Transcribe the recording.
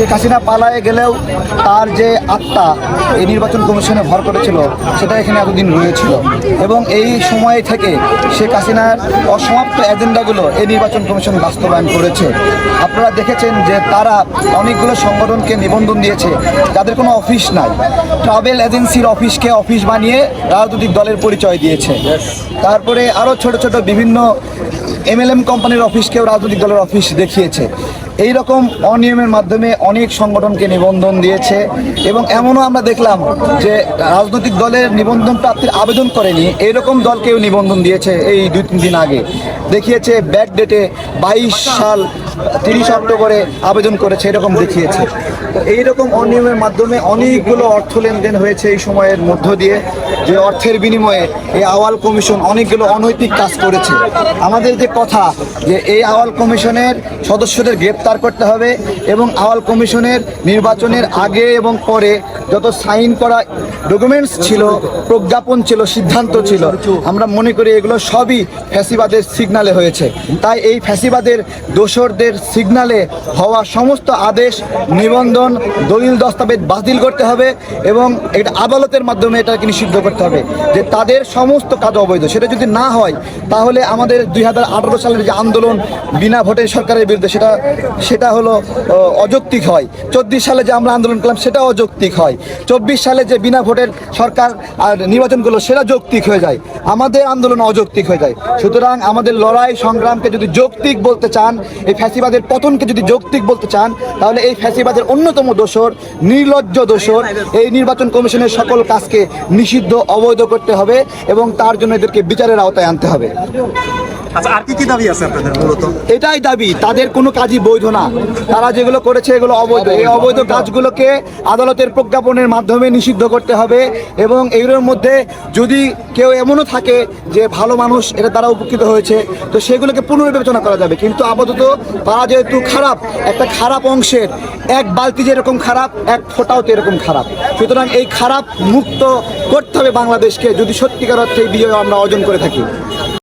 শেখ হাসিনা পালায়ে গেলেও তার যে আত্মা এই নির্বাচন কমিশনে ভর করেছিল, সেটা এখানে এতদিন রয়েছিল। এবং এই সময় থেকে শেখ হাসিনার অসমাপ্ত এজেন্ডাগুলো এই নির্বাচন কমিশন বাস্তবায়ন করেছে। আপনারা দেখেছেন যে তারা অনেকগুলো সংগঠনকে নিবন্ধন দিয়েছে, যাদের কোনো অফিস নাই। ট্রাভেল এজেন্সির অফিসকে অফিস বানিয়ে রাজনৈতিক দলের পরিচয় দিয়েছে। তারপরে আরও ছোট ছোট বিভিন্ন এমএলএম কোম্পানির অফিসকেও রাজনৈতিক দলের অফিস দেখিয়েছে। এই রকম অনিয়মের মাধ্যমে অনেক সংগঠনকে নিবন্ধন দিয়েছে এবং এমনও আমরা দেখলাম যে রাজনৈতিক দলের নিবন্ধন প্রাপ্তির আবেদন করেনি। এইরকম দলকেও নিবন্ধন দিয়েছে এই দুই তিন দিন আগে। দেখিয়েছে ব্যাক ডেটে বাইশ সাল তিরিশ অক্টোবরে আবেদন করেছে, এরকম দেখিয়েছে। তো এইরকম অনিয়মের মাধ্যমে অনেকগুলো অর্থ লেনদেন হয়েছে এই সময়ের মধ্য দিয়ে, যে অর্থের বিনিময়ে এই আওয়াল কমিশন অনেকগুলো অনৈতিক কাজ করেছে। আমাদের যে কথা যে এই আওয়াল কমিশনের সদস্যদের গ্রেপ্তার করতে হবে এবং আওয়াল কমিশনের নির্বাচনের আগে এবং পরে যত সাইন করা ডকুমেন্টস ছিল, প্রজ্ঞাপন ছিল, সিদ্ধান্ত ছিল, আমরা মনে করি এগুলো সবই ফ্যাসিবাদের সিগনালে হয়েছে। তাই এই ফ্যাসিবাদের দোসরদের সিগনালে হওয়া সমস্ত আদেশ, নিবন্ধন, দলিল, দস্তাবেজ বাতিল করতে হবে এবং এটা আদালতের মাধ্যমে এটাকে নিষিদ্ধ করতে হবে যে তাদের সমস্ত কাজ অবৈধ। সেটা যদি না হয়, তাহলে আমাদের দুই হাজার আঠারো সালের যে আন্দোলন বিনা ভোটে সরকারের বিরুদ্ধে, সেটা সেটা হলো, অযৌক্তিক হয়। চব্বিশ সালে যে আমরা আন্দোলন করলাম, সেটা অযৌক্তিক হয়। চব্বিশ সালে যে বিনা ভোটের সরকার আর নির্বাচন করল, সেটা যৌক্তিক হয়ে যায়। আমাদের আন্দোলন অযৌক্তিক হয়ে যায়। সুতরাং আমাদের লড়াই সংগ্রামকে যদি যৌক্তিক বলতে চান, এই ফ্যাসিবাদের পতনকে যদি যৌক্তিক বলতে চান, তাহলে এই ফ্যাসিবাদের অন্যতম দোষর, নির্লজ্জ দোষর, এই নির্বাচন কমিশনের সকল কাজকে নিষিদ্ধ, অবৈধ করতে হবে এবং তার জন্য এদেরকে বিচারের আওতায় আনতে হবে। আচ্ছা আর কি কি দাবি আছে আপনাদের মূলত? এটাই দাবি, তাদের কোনো কাজই বৈধ না। তারা যেগুলো করেছে এগুলো অবৈধ। এই অবৈধ কাজগুলোকে আদালতের প্রজ্ঞাপনের মাধ্যমে নিষিদ্ধ করতে হবে এবং মধ্যে যদি কেউ এমনও থাকে যে ভালো মানুষ, এটা উপকৃত হয়েছে, তো সেগুলোকে পুনর্বিবেচনা করা যাবে। কিন্তু আপাতত তারা যেহেতু খারাপ, একটা খারাপ অংশের, এক বালতি যেরকম খারাপ, এক ফোঁটাও তো এরকম খারাপ। সুতরাং এই খারাপ মুক্ত করতে হবে বাংলাদেশকে, যদি সত্যিকার অর্থে বিজয় আমরা অর্জন করে থাকি।